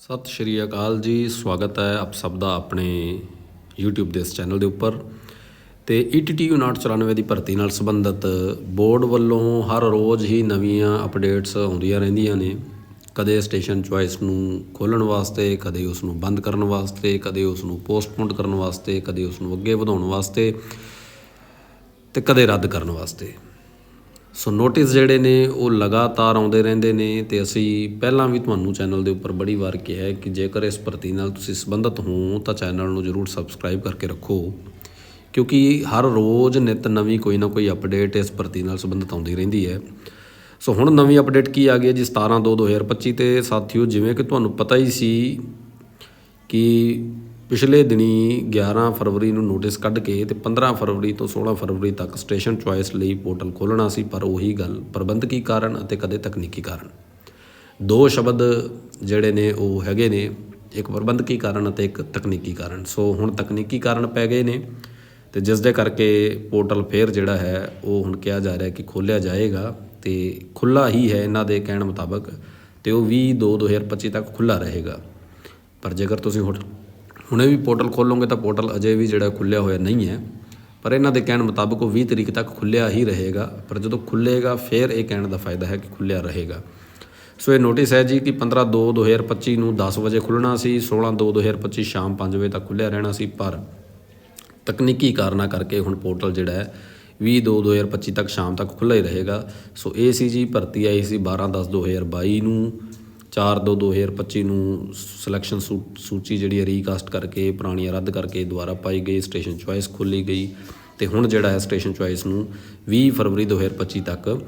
ਸਤਿ ਸ਼੍ਰੀ ਅਕਾਲ ਜੀ, ਸਵਾਗਤ ਹੈ ਆਪ ਸਭ ਦਾ ਆਪਣੇ YouTube ਦੇ ਇਸ ਚੈਨਲ ਦੇ ਉੱਪਰ। ਤੇ E ETTU 994 ਦੀ ਭਰਤੀ ਨਾਲ ਸੰਬੰਧਿਤ ਬੋਰਡ ਵੱਲੋਂ ਹਰ ਰੋਜ਼ ਹੀ ਨਵੀਆਂ ਅਪਡੇਟਸ ਆਉਂਦੀਆਂ ਰਹਿੰਦੀਆਂ ਨੇ। ਕਦੇ ਸਟੇਸ਼ਨ ਚੁਆਇਸ ਨੂੰ ਖੋਲ੍ਹਣ ਵਾਸਤੇ, ਕਦੇ ਉਸ ਨੂੰ ਬੰਦ ਕਰਨ ਵਾਸਤੇ, ਕਦੇ ਉਸ ਨੂੰ ਪੋਸਟਪੋਨ ਕਰਨ ਵਾਸਤੇ, ਕਦੇ ਉਸ ਨੂੰ ਅੱਗੇ ਵਧਾਉਣ ਵਾਸਤੇ ਤੇ ਕਦੇ ਰੱਦ ਕਰਨ ਵਾਸਤੇ। ਸੋ ਨੋਟਿਸ ਜਿਹੜੇ ਨੇ, ਉਹ ਲਗਾਤਾਰ ਆਉਂਦੇ ਰਹਿੰਦੇ ਨੇ ਤੇ ਅਸੀਂ ਪਹਿਲਾਂ ਵੀ ਤੁਹਾਨੂੰ ਚੈਨਲ ਦੇ ਉੱਪਰ ਬੜੀ ਵਾਰ ਕਿਹਾ ਹੈ ਕਿ ਜੇਕਰ ਇਸ ਭਰਤੀ ਨਾਲ ਤੁਸੀਂ ਸੰਬੰਧਿਤ ਹੋ, ਤਾਂ ਚੈਨਲ ਨੂੰ ਜਰੂਰ ਸਬਸਕ੍ਰਾਈਬ ਕਰਕੇ ਰੱਖੋ। ਕਿਉਂਕਿ ਹਰ ਰੋਜ਼ ਨਿਤ ਨਵੀਂ ਕੋਈ ਨਾ ਕੋਈ ਅਪਡੇਟ ਇਸ ਭਰਤੀ ਨਾਲ ਸੰਬੰਧਿਤ ਆਉਂਦੀ ਰਹਿੰਦੀ ਹੈ। ਸੋ ਹੁਣ ਨਵੀਂ ਅਪਡੇਟ ਕੀ ਆ ਗਈ ਹੈ ਜੀ? 17 2 2025 ਤੇ ਸਾਥੀਓ, ਜਿਵੇਂ ਕਿ ਤੁਹਾਨੂੰ ਪਤਾ ਹੀ ਸੀ ਕਿ ਪਿਛਲੇ ਦਿਨੀ 11 ਫਰਵਰੀ ਨੂੰ ਨੋਟਿਸ ਕੱਢ ਕੇ ਤੇ 15 ਫਰਵਰੀ ਤੋਂ 16 ਫਰਵਰੀ ਤੱਕ ਸਟੇਸ਼ਨ ਚੁਆਇਸ ਲਈ ਪੋਰਟਲ ਖੋਲ੍ਹਣਾ ਸੀ, ਪਰ ਉਹੀ ਗੱਲ ਪ੍ਰਬੰਧਕੀ ਕਾਰਨ ਅਤੇ ਕਦੇ ਤਕਨੀਕੀ ਕਾਰਨ। ਦੋ ਸ਼ਬਦ ਜਿਹੜੇ ਨੇ ਉਹ ਹੈਗੇ ਨੇ, ਇੱਕ ਪ੍ਰਬੰਧਕੀ ਕਾਰਨ ਅਤੇ ਇੱਕ ਤਕਨੀਕੀ ਕਾਰਨ। ਸੋ ਹੁਣ ਤਕਨੀਕੀ ਕਾਰਨ ਪੈ ਗਏ ਨੇ ਤੇ ਜਿਸ ਦੇ ਕਰਕੇ ਪੋਰਟਲ ਫੇਰ ਜਿਹੜਾ ਹੈ, ਉਹ ਹੁਣ ਕਿਹਾ ਜਾ ਰਿਹਾ ਕਿ ਖੋਲ੍ਹਿਆ ਜਾਏਗਾ ਤੇ ਖੁੱਲਾ ਹੀ ਹੈ ਇਹਨਾਂ ਦੇ ਕਹਿਣ ਮੁਤਾਬਕ ਤੇ ਉਹ 20 2 2025 ਤੱਕ ਖੁੱਲਾ ਰਹੇਗਾ। ਪਰ ਜੇਕਰ ਤੁਸੀਂ ਹੁਣੇ ਵੀ ਪੋਰਟਲ ਖੋਲੋਗੇ ਤਾਂ ਪੋਰਟਲ ਅਜੇ ਵੀ ਜਿਹੜਾ ਖੁੱਲਿਆ ਹੋਇਆ ਨਹੀਂ ਹੈ, ਪਰ ਇਹਨਾਂ ਦੇ ਕਹਿਣ ਮੁਤਾਬਕ ਉਹ 20 ਤਰੀਕ ਤੱਕ ਖੁੱਲਿਆ ਹੀ ਰਹੇਗਾ, ਪਰ ਜਦੋਂ ਖੁੱਲੇਗਾ ਫਿਰ ਇਹ ਕਹਿਣ ਦਾ ਫਾਇਦਾ ਹੈ ਕਿ ਖੁੱਲਿਆ ਰਹੇਗਾ। ਸੋ ਇਹ ਨੋਟਿਸ ਹੈ ਜੀ ਕਿ 15 2 2025 ਨੂੰ 10 ਵਜੇ ਖੁੱਲਣਾ ਸੀ 16 2 2025 ਸ਼ਾਮ 5 ਵਜੇ ਤੱਕ ਖੁੱਲਿਆ ਰਹਿਣਾ ਸੀ, ਪਰ ਤਕਨੀਕੀ ਕਾਰਨਾਂ ਕਰਕੇ ਹੁਣ ਪੋਰਟਲ ਜਿਹੜਾ ਹੈ 20 2 2025 ਤੱਕ ਸ਼ਾਮ ਤੱਕ ਖੁੱਲ੍ਹਾ ਹੀ ਰਹੇਗਾ। ਸੋ ਇਹ ਸੀ ਜੀ, ਭਰਤੀ ਆਈ ਸੀ 12 10 2022 ਨੂੰ। 4 2 2025 ਨੂੰ ਸਿਲੈਕਸ਼ਨ ਸੂਚੀ ਜਿਹੜੀ ਹੈ ਰੀਕਾਸਟ ਕਰਕੇ ਪੁਰਾਣੀਆਂ ਰੱਦ ਕਰਕੇ ਦੁਬਾਰਾ ਪਾਈ ਗਈ ਸਟੇਸ਼ਨ ਚੁਆਇਸ ਖੋਲੀ ਗਈ ਤੇ ਹੁਣ ਜਿਹੜਾ ਹੈ ਸਟੇਸ਼ਨ ਚੁਆਇਸ ਨੂੰ 20 ਫਰਵਰੀ 2025 ਤੱਕ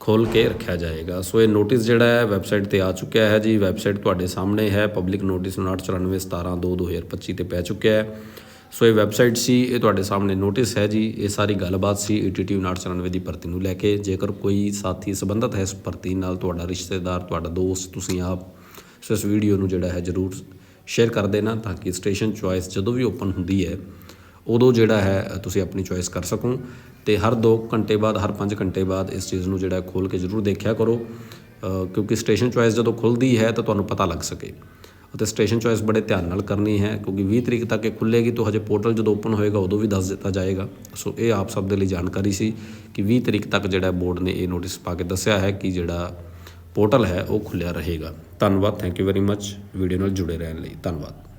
ਖੋਲ ਕੇ ਰੱਖਿਆ ਜਾਏਗਾ। ਸੋ ਇਹ ਨੋਟਿਸ ਜਿਹੜਾ ਹੈ ਵੈਬਸਾਈਟ ਤੇ ਆ ਚੁੱਕਿਆ ਹੈ ਜੀ। ਵੈਬਸਾਈਟ ਤੁਹਾਡੇ ਸਾਹਮਣੇ ਹੈ। ਪਬਲਿਕ ਨੋਟਿਸ 994 17 2 2025 ਤੇ ਪੈ ਚੁੱਕਿਆ ਹੈ। ਸੋ ਇਹ ਵੈਬਸਾਈਟ ਸੀ, ਇਹ ਤੁਹਾਡੇ ਸਾਹਮਣੇ ਨੋਟਿਸ ਹੈ ਜੀ। ਇਹ ਸਾਰੀ ਗੱਲਬਾਤ ਸੀ E ETTU 994 ਦੀ ਭਰਤੀ ਨੂੰ ਲੈ ਕੇ। ਜੇਕਰ ਕੋਈ ਸਾਥੀ ਸੰਬੰਧਤ ਹੈ ਇਸ ਭਰਤੀ ਨਾਲ, ਤੁਹਾਡਾ ਰਿਸ਼ਤੇਦਾਰ, ਤੁਹਾਡਾ ਦੋਸਤ, ਤੁਸੀਂ ਆਪ ਸੋ ਇਸ ਵੀਡੀਓ ਨੂੰ ਜਿਹੜਾ ਹੈ ਜਰੂਰ ਸ਼ੇਅਰ ਕਰ ਦੇਣਾ ਤਾਂ ਕਿ ਸਟੇਸ਼ਨ ਚੁਆਇਸ ਜਦੋਂ ਵੀ ਓਪਨ ਹੁੰਦੀ ਹੈ, ਉਦੋਂ ਜਿਹੜਾ ਹੈ ਤੁਸੀਂ ਆਪਣੀ ਚੋਇਸ ਕਰ ਸਕੋ। ਤੇ ਹਰ 2 ਘੰਟੇ ਬਾਅਦ, ਹਰ 5 ਘੰਟੇ ਬਾਅਦ ਇਸ ਚੀਜ਼ ਨੂੰ ਜਿਹੜਾ ਖੋਲ ਕੇ ਜ਼ਰੂਰ ਦੇਖਿਆ ਕਰੋ। ਕਿਉਂਕਿ ਸਟੇਸ਼ਨ ਚੁਆਇਸ ਜਦੋਂ ਖੁੱਲਦੀ ਹੈ ਤਾਂ ਤੁਹਾਨੂੰ ਪਤਾ ਲੱਗ ਸਕੇ। ਅਤੇ ਸਟੇਸ਼ਨ ਚੋਇਸ ਬੜੇ ਧਿਆਨ ਨਾਲ ਕਰਨੀ ਹੈ, ਕਿਉਂਕਿ 20 ਤਰੀਕ ਤੱਕ ਇਹ ਖੁੱਲੇਗੀ ਤਾਂ ਹਜੇ ਪੋਰਟਲ ਜਦੋਂ ਓਪਨ ਹੋਏਗਾ, ਉਦੋਂ ਵੀ ਦੱਸ ਦਿੱਤਾ ਜਾਏਗਾ। ਸੋ ਇਹ ਆਪ ਸਭ ਦੇ ਲਈ ਜਾਣਕਾਰੀ ਸੀ ਕਿ 20 ਤਰੀਕ ਤੱਕ ਜਿਹੜਾ ਬੋਰਡ ਨੇ ਇਹ ਨੋਟਿਸ ਪਾ ਕੇ ਦੱਸਿਆ ਹੈ ਕਿ ਜਿਹੜਾ ਪੋਰਟਲ ਹੈ, ਉਹ ਖੁੱਲਿਆ ਰਹੇਗਾ। ਧੰਨਵਾਦ, thank you very much. Video ਨਾਲ ਜੁੜੇ ਰਹਿਣ ਲਈ ਧੰਨਵਾਦ।